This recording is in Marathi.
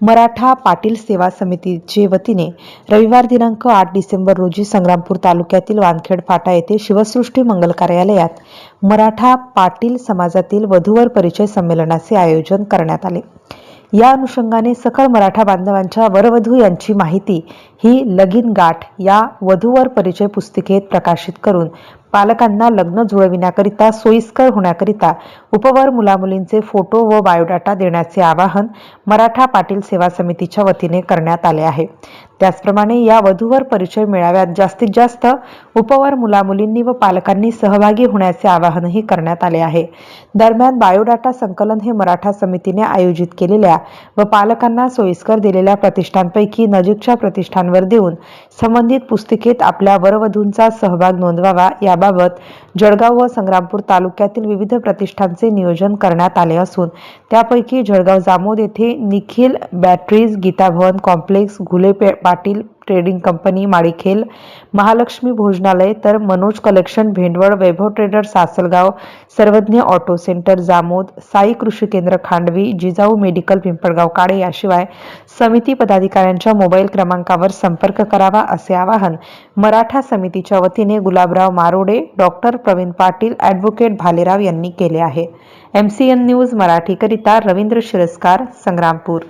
मराठा पाटील सेवा समितीचे वतीने रविवार दिनांक आठ डिसेंबर रोजी संग्रामपूर तालुक्यातील वानखेड फाटा येथे शिवसृष्टी मंगल कार्यालयात मराठा पाटील समाजातील वधूवर परिचय संमेलनाचे आयोजन करण्यात आले. या अनुषंगाने सकळ मराठा बांधवांच्या वरवधू यांची माहिती ही लगीन गाठ या वधूवर परिचय पुस्तिकेत प्रकाशित करून पालकांना लग्न जुळविण्याकरिता सोयीस्कर होण्याकरिता उपवर मुलामुलींचे फोटो व बायोडाटा देण्याचे आवाहन मराठा पाटील सेवा समितीच्या वतीने करण्यात आले आहे. त्याचप्रमाणे या वधूवर परिचय मेळाव्यात. जास्तीत जास्त उपवर मुलामुलींनी व पालकांनी सहभागी होण्याचे आवाहनही करण्यात आले आहे. दरम्यान बायोडाटा संकलन हे मराठा समितीने आयोजित केलेल्या व पालकांना सोयीस्कर दिलेल्या प्रतिष्ठानपैकी नजीकच्या प्रतिष्ठानवर देऊन संबंधित पुस्तिकेत आपल्या वरवधूंचा सहभाग नोंदवावा याबाबत जळगाव व संग्रामपूर तालुक्यातील विविध प्रतिष्ठानचे नियोजन करण्यात आले असून त्यापैकी जळगाव जामोद येथे Nikhil batteries Geetabhavan complex Ghule Patil trading company Malikhel Mahalaxmi Bhojanalaya तर Manoj collection Bhendwal Vaibhav trader Sasalgaon Sarvadnya auto centre Jamod Sai Krishi Kendra Khandvi Jijau medical Pimpalgaon Kale याशिवाय समिती पदाधिकाऱ्यांच्या मोबाईल क्रमांकावर संपर्क करावा असे आवाहन मराठा समितीच्या वतीने गुलाबराव मारोडे डॉक्टर प्रवीण पाटील ॲडव्होकेट भालेराव यांनी केले आहे. एम सी एन न्यूज मराठीकरिता रवींद्र शिरस्कार संग्रामपूर.